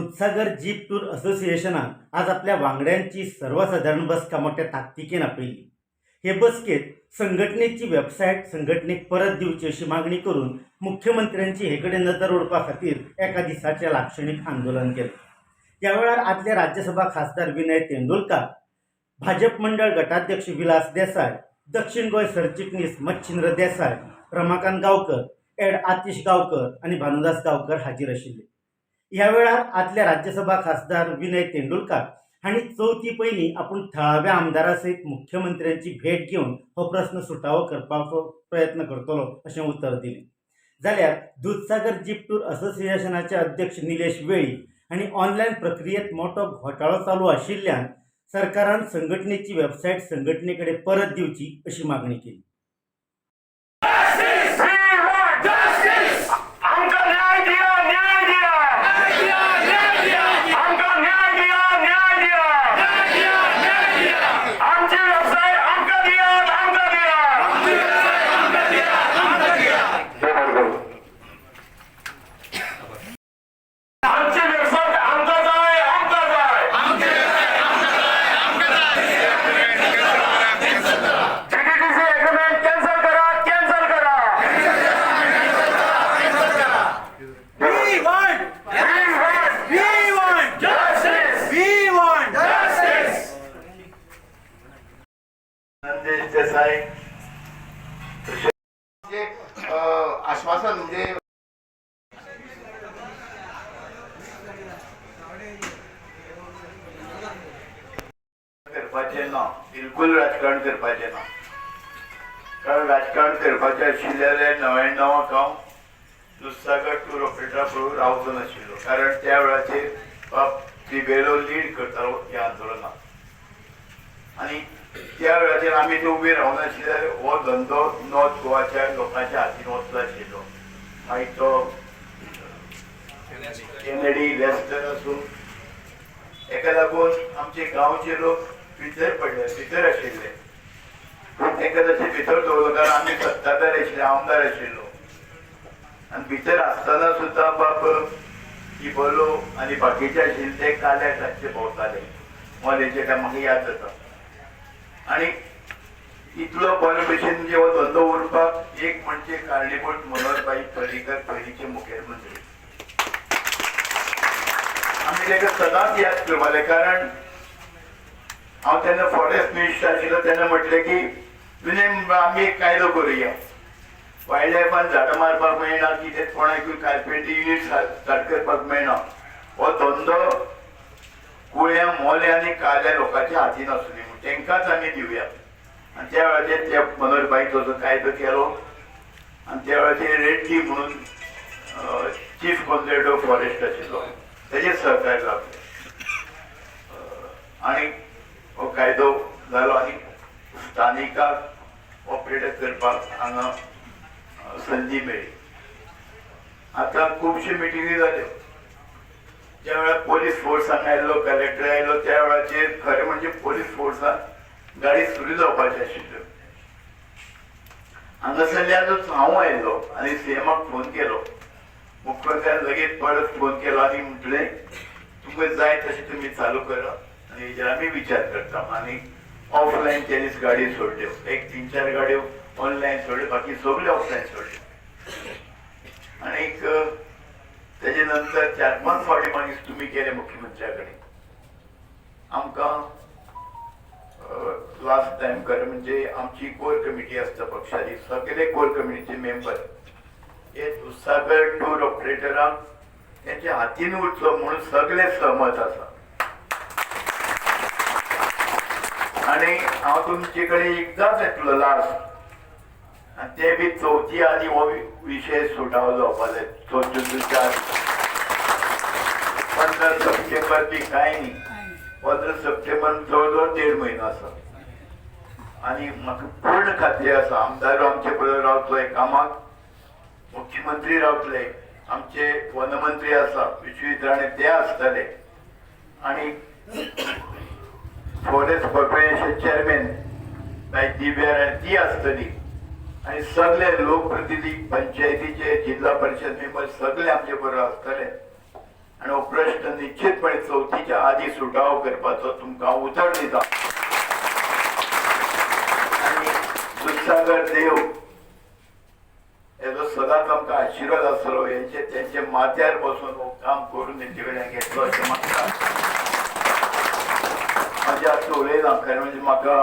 Dudhsagar jeep tour असोसिएशनान आज आपल्या वांगड्यांची सर्वसाधारण बसका मोठ्या ताकतिकेन आपयली. हे बसकेत संघटनेची वेबसायट संघटनेक परत दिवची अशी मागणी करून मुख्यमंत्र्यांची हे कडेन नजर ओडपा खातीर एका दिसाचें लाक्षणिक आंदोलन केलें. त्या वेळार आदले राज्यसभा खासदार विनय तेंडुलकार भाजप मंडळ गटाध्यक्ष विलास देसाय दक्षिण गोंय सरचिटणीस मच्छिंद्र देसाय रमाकांत गांवकर एड आतिश गांवकर आनी भानुदास गांवकर हाजीर आशिल्ले. ह्या वेळार आदल्या राज्यसभा खासदार विनय तेंडुलकर हांणी चवथी पयलीं आपूण थळाव्या आमदारा सयत मुख्यमंत्र्यांची भेट घेवन हो प्रस्न सुटावो करपाचो प्रयत्न करतलो अशें उत्तर दिलें. जाल्यार दूधसागर जीप टूर असोसिएशनाचे अध्यक्ष निलेश वेळी हांणी ऑनलायन प्रक्रियेत मोठो घोटाळो चालू आशिल्ल्यान सरकारान संघटनेची वेबसायट संघटने कडेन परत दिवची अशी मागणी केली. आश्वासन म्हणजे करपाचें ना बिलकुल राजकारण करपाचें ना. कारण राजकारण करपाचें आशिल्लें णव्याण्णवाक हांव दुसागर टूर ऑपरेटरा बरोबर रावचो नाशिल्लो. कारण त्या वेळाचेर बाब तिबेलो लीड करतालो ह्या आंदोलनाक आनी त्या वेळाचेर आमी ते उबे रावनाशिल्ले हो धंदो नॉर्थ गोवाच्या लोकांच्या हातीन वचलो आशिल्लो मागीर तो केनेडी वेस्टर आसूं हेका लागून आमचे गांवचे लोक भितर पडले भितर आशिल्ले तेका तशें भितर दवरलो कारण आमी सत्ताधार आशिल्ले आमदार आशिल्लो आनी भितर आसतना सुद्दां बाब इबोलो आनी बाकीचे आशिल्ले ते काल्या तांचे भोंवताले मॉलेचे काय म्हाका याद जाता आणि इतलो बरे भशेन म्हणजे हो धंदो उरपाक एक म्हणजे कारणीभूत मनोहरबाई पर्रीकर पयलींचे मुखेलमंत्री. आमी ताका सदांच याद करपालें कारण हांव तेन्ना फॉरेस्ट मिनिस्टर आशिल्लो तेन्ना म्हटलें की तुने आमी एक कायदो करुया? वायल्ड लायफान झाडां मारपाक मेळना कितें कोणाकूय कार्पेंटी युनिट स्टार्ट करपाक मेळना हो धंदो कुळ्या आणि आनी काल्या लोकांच्या हातीन आसुनी दे तेंकांच आम्ही दिवया आनी त्या वेळाचेर त्या मनोहरभाई जो कायदो केलो. आनी त्या वेळाचेर रेड्डी म्हणून चीफ कॉन्झर्वेटर ऑफ फॉरेस्ट आशिल्लो तेजेर सहकार्य लागले आनी हो कायदो जालो आनी स्थानिकाक ऑपरेट करपाक हांगा अ, संदी मेळ्ळी आतां खुबश्यो मिटिंगी जाल्यो ज्या वेळार पोलीस फोर्स हांगा कलेक्टर आयलो त्या वेळाचेर खरें म्हणजे पोलीस फोर्सान गाडी सुरू जावपाची आशिल्ल्यो हांगासरल्यानूच हांव आयल्लो आनी सीएमाक फोन केलो मुख्यमंत्र्यान लगेच परत फोन केलो आनी म्हटलें तुमकां जाय तशें तुमी चालू करा आनी हेजेर आमी विचार करता. आनी ऑफलायन तेणीच गाडी सोडल्यो एक तीन चार गाडयो ऑनलायन सोडल्यो बाकी सगळ्यो ऑफलायन सोडल्यो आनीक तेजे नंतर चार पांच तुम्ही गेले तुमी केले मुख्यमंत्र्या कडेन आमकां लास्ट टायम खरें म्हणजे आमची कोर कमिटी आसता पक्षाची सगळे कोर कमिटीचे मेंबर हे दुसागर टूर ऑपरेटरांक त्यांच्या हातीन उरचो म्हणून सगळे सहमत आसा आणि हांव तुमचे कडेन एकदांच येतलो लास्ट आनी ते बी चवथी आनी हो वि- विशय सुटावो जावपा जाय चवथीच्या पंदरा सप्टेंबर बी कांय न्ही. पंदरा सप्टेंबर जवळ जवळ देड म्हयनो आसा आनी म्हाका पूर्ण खात्री आसा आमदार आमचे बरोबर रावतले कामाक मुख्यमंत्री रावतले आमचे वनमंत्री आसा विश्वीत राणे ते आसतले आणि फॉरेस्ट कॉर्पोरेशन चेअरमॅन लायक दिव्या राणे ती आसतली आणि सगळे लोकप्रतिनिधी पंचायतीचे जिल्हा परिषद मेंबर सगळे आमचे बरोबर आसतले आणि हो प्रश्न निश्चितपणे चवथीच्या आधी सुटाव करपाचो तुमकां उतर दिता आणि दुधसागर देव हेजो सदांच आमकां आशिर्वाद आसलो हेंचे तेंचे माथ्यार बसून हो काम करून तेंचे कडल्यान घेतलो अशें म्हाका म्हाज्या असं उलयना खरें म्हणजे म्हाका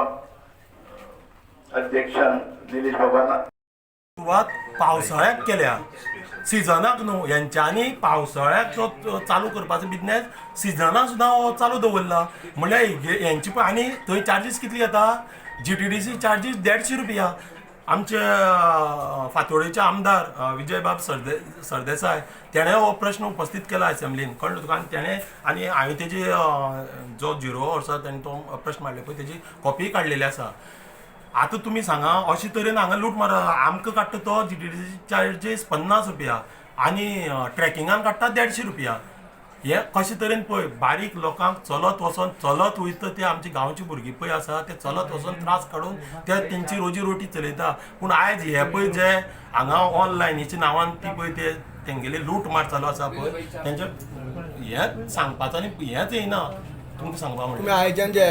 अध्यक्षान निलेश बाबान सुरवात पावसाळ्यात केल्या. सिजनाक न्हू हेंच्यांनी पावसाळ्याक जो चालू करपाचो बिजनेस सिजनाक सुद्दां हो चालू दवरला. म्हणल्यार हेंची पळय आनी थंय चार्जीस कितली येता? G T D C charges देडशीं रुपया. आमचे फातोडेचे आमदार विजयबाब सरदे सरदेसाय तेणें हो प्रश्न उपस्थीत केला असेंब्लीन कळ्ळें तुका? आनी तेणें आनी हांवें तेजी जो झिरो वर्सा तेणें तो प्रश्न मांडले पळय तेजी कॉपी काडलेली आसा. आतां तुमी सांगा अशे तरेन हांगा लूट मार. आमकां काडटा तो जी टी डी चार्जीस पन्नास रुपया. आनी ट्रॅकिंगान काडटा देडशे रुपया. हे कशे तरेन पळय बारीक लोकांक चलत वचोन चलत वयता ते आमची गांवची भुरगीं पळय आसा ते चलत वचोन त्रास काडून ते तेंची रोजी रोटी चलयता. पूण आयज हे पळय जे हांगा ऑनलायनीच्या नांवान ती पळय ते तेंगेले लूट मार चालू आसा पळय. तेंचे हेंच सांगपाचो आनी हेंच येयना. तुमकां सांगपा तुम्ही म्हणल्यार आयच्यान जे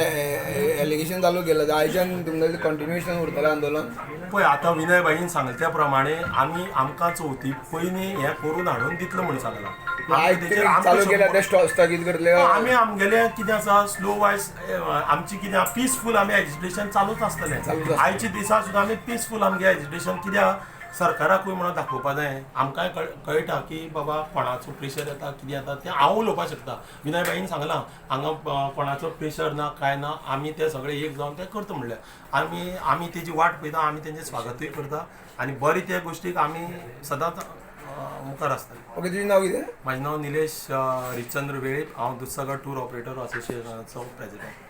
एलिगेशन चालू केलं आयच्यान तुमचं कंटिन्युएशन उरतलें आंदोलन. पळय आतां विनय बाईन सांगले त्या प्रमाणे आमी आमकां चवथी पयलीं हें करून हाडून दितलो म्हणून सांगला आयज तुमी चालू केल्या ते स्टॉ- स्थगीत करतले. आमी आमगेले कितें आसा स्लो वायज आमची कितें पिसफूल आमी एजिटेशन चालूच आसतलें आसतलें. आयच्या दिसा सुद्दां आमी पिसफूल आमगे एजिटेशन कित्याक सरकाराकूय म्हणून दाखोवपा जाय? आमकांय कळ कळटा की बाबा कोणाचो प्रेशर येता कितें येता तें हांव उलोवपाक शकता. विनय बाईन सांगलां हांगा कोणाचो प्रेशर ना काय ना आमी ते सगळे एक जावन ते करता म्हणल्यार. आमी आमी तेजी वाट पळयता आमी तेंचें स्वागतूय करता. आनी बरे त्या गोश्टीक आमी सदांच मुखार आसतले ओके तुझें नाव कितें? माझे नाव निलेश रिचंद्र वेळीप. हांव दुधसागर टूर ऑपरेटर असोसिएशनाचो प्रेसिडेंट